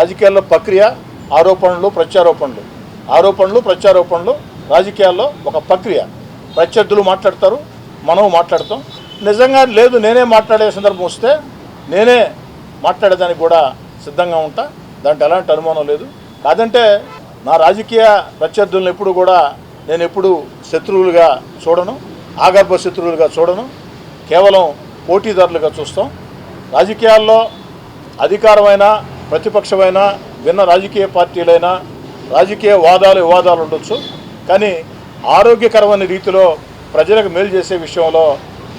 రాజకీయాల్లో ప్రక్రియ ఆరోపణలు ప్రత్యారోపణలు. ఆరోపణలు ప్రత్యారోపణలు రాజకీయాల్లో ఒక ప్రక్రియ. ప్రత్యర్థులు మాట్లాడతారు మనం మాట్లాడతాం. నిజంగా లేదు నేనే మాట్లాడే సందర్భం వస్తే నేనే మాట్లాడేదానికి కూడా సిద్ధంగా ఉంటా. దాంట్లో ఎలాంటి అనుమానం లేదు. కాదంటే నా రాజకీయ ప్రత్యర్థులను ఎప్పుడు కూడా నేను ఎప్పుడు శత్రువులుగా చూడను. ఆగర్భ శత్రువులుగా చూడను. కేవలం పోటీదారులుగా చూస్తాం. రాజకీయాల్లో అధికారమైన ప్రతిపక్షమైన భిన్న రాజకీయ పార్టీలైనా రాజకీయ వాదాలు వివాదాలు ఉండొచ్చు. కానీ ఆరోగ్యకరమైన రీతిలో ప్రజలకు మేలు చేసే విషయంలో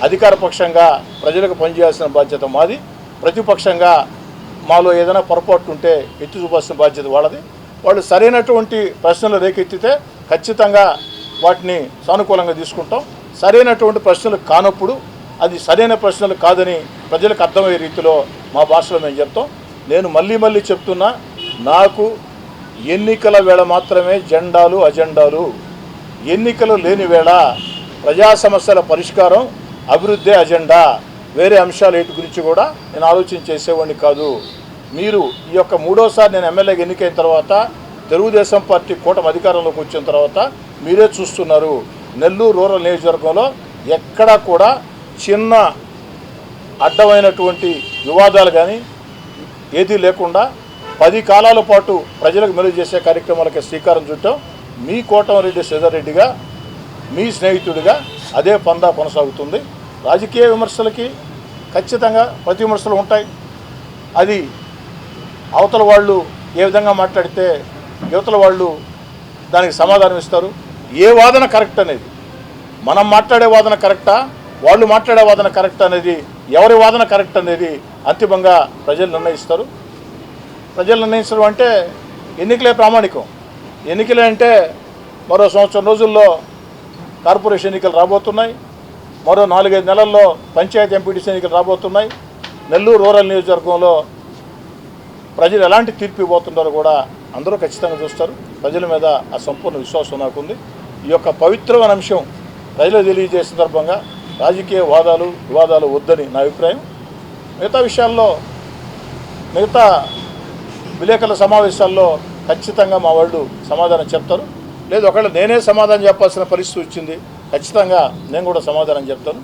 అధికార పక్షంగా ప్రజలకు పనిచేయాల్సిన బాధ్యత మాది. ప్రతిపక్షంగా మాలో ఏదైనా పొరపాటు ఉంటే ఎత్తి చూపాల్సిన బాధ్యత వాళ్ళది. వాళ్ళు సరైనటువంటి ప్రశ్నలు రేకెత్తితే ఖచ్చితంగా వాటిని సానుకూలంగా తీసుకుంటాం. సరైనటువంటి ప్రశ్నలు కానప్పుడు అది సరైన ప్రశ్నలు కాదని ప్రజలకు అర్థమయ్యే రీతిలో మా భాషలో మేము చెప్తాం. నేను మళ్ళీ మళ్ళీ చెప్తున్నా నాకు ఎన్నికల వేళ మాత్రమే జెండాలు అజెండాలు. ఎన్నికలు లేని వేళ ప్రజా సమస్యల పరిష్కారం అభివృద్ధి అజెండా. వేరే అంశాలు ఏటి గురించి కూడా నేను ఆలోచన చేసేవాడిని కాదు. మీరు ఈ యొక్క మూడోసారి నేను ఎమ్మెల్యేగా ఎన్నికైన తర్వాత తెలుగుదేశం పార్టీ కూటమి అధికారంలోకి వచ్చిన తర్వాత మీరే చూస్తున్నారు. నెల్లూరు రూరల్ నియోజకవర్గంలో ఎక్కడా కూడా చిన్న అడ్డమైనటువంటి వివాదాలు కానీ ఏదీ లేకుండా పది కాలాల పాటు ప్రజలకు మెరుగు చేసే కార్యక్రమాలకి శ్రీకారం చుట్టాం. మీ కోటమరెడ్డి శ్రీధర్రెడ్డిగా మీ స్నేహితుడిగా అదే పందా కొనసాగుతుంది. రాజకీయ విమర్శలకి ఖచ్చితంగా ప్రతి విమర్శలు ఉంటాయి. అది అవతల వాళ్ళు ఏ విధంగా మాట్లాడితే యువతల వాళ్ళు దానికి సమాధానం ఇస్తారు. ఏ వాదన కరెక్ట్ అనేది మనం మాట్లాడే వాదన కరెక్టా? వాళ్ళు మాట్లాడే వాదన కరెక్ట్ అనేది ఎవరి వాదన కరెక్ట్ అనేది అంతిమంగా ప్రజలు నిర్ణయిస్తారు. ప్రజలు నిర్ణయించడం అంటే ఎన్నికలే ప్రామాణికం. ఎన్నికలే అంటే మరో సంవత్సరం రోజుల్లో కార్పొరేషన్ ఎన్నికలు రాబోతున్నాయి. మరో నాలుగైదు నెలల్లో పంచాయతీ ఎంపీటీసీ ఎన్నికలు రాబోతున్నాయి. నెల్లూరు రూరల్ నియోజకవర్గంలో ప్రజలు ఎలాంటి తీర్పు ఇవ్వబోతున్నారో కూడా అందరూ ఖచ్చితంగా చూస్తారు. ప్రజల మీద ఆ సంపూర్ణ విశ్వాసం నాకుంది. ఈ యొక్క పవిత్రమైన అంశం ప్రజలు తెలియజేసే సందర్భంగా రాజకీయ వాదాలు వివాదాలు వద్దని నా అభిప్రాయం. మిగతా విషయాల్లో మిగతా విలేకరుల సమావేశాల్లో ఖచ్చితంగా మా వాళ్ళు సమాధానం చెప్తారు. లేదు ఒకవేళ నేనే సమాధానం చెప్పాల్సిన పరిస్థితి వచ్చింది ఖచ్చితంగా నేను కూడా సమాధానం చెప్తాను.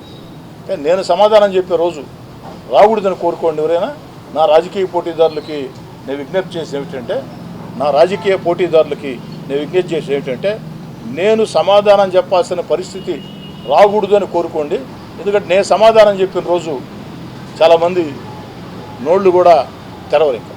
నేను సమాధానం చెప్పే రోజు రాకూడదని కోరుకోండి ఎవరైనా. నా రాజకీయ పోటీదారులకి నేను విజ్ఞప్తి చేసి ఏమిటంటే నా రాజకీయ పోటీదారులకి నేను విజ్ఞప్తి చేసి ఏమిటంటే నేను సమాధానం చెప్పాల్సిన పరిస్థితి రాకూడదు అని కోరుకోండి. ఎందుకంటే నేను సమాధానం చెప్పిన రోజు చాలామంది నోళ్ళు కూడా తెరవరు ఇంకా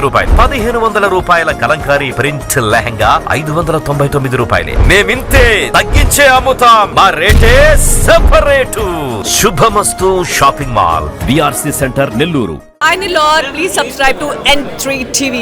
రూపాయలు. పదిహేను వందల రూపాయల కలంకారీ ప్రింట్ లెహంగా ఐదు వందల తొంభై తొమ్మిది రూపాయలే. మేమింతే తగ్గించే అమ్ముతాం. మా రేటే separate. Shubhamastu shopping mall. BRC centre Nellore. Nilor, please subscribe to N3 TV.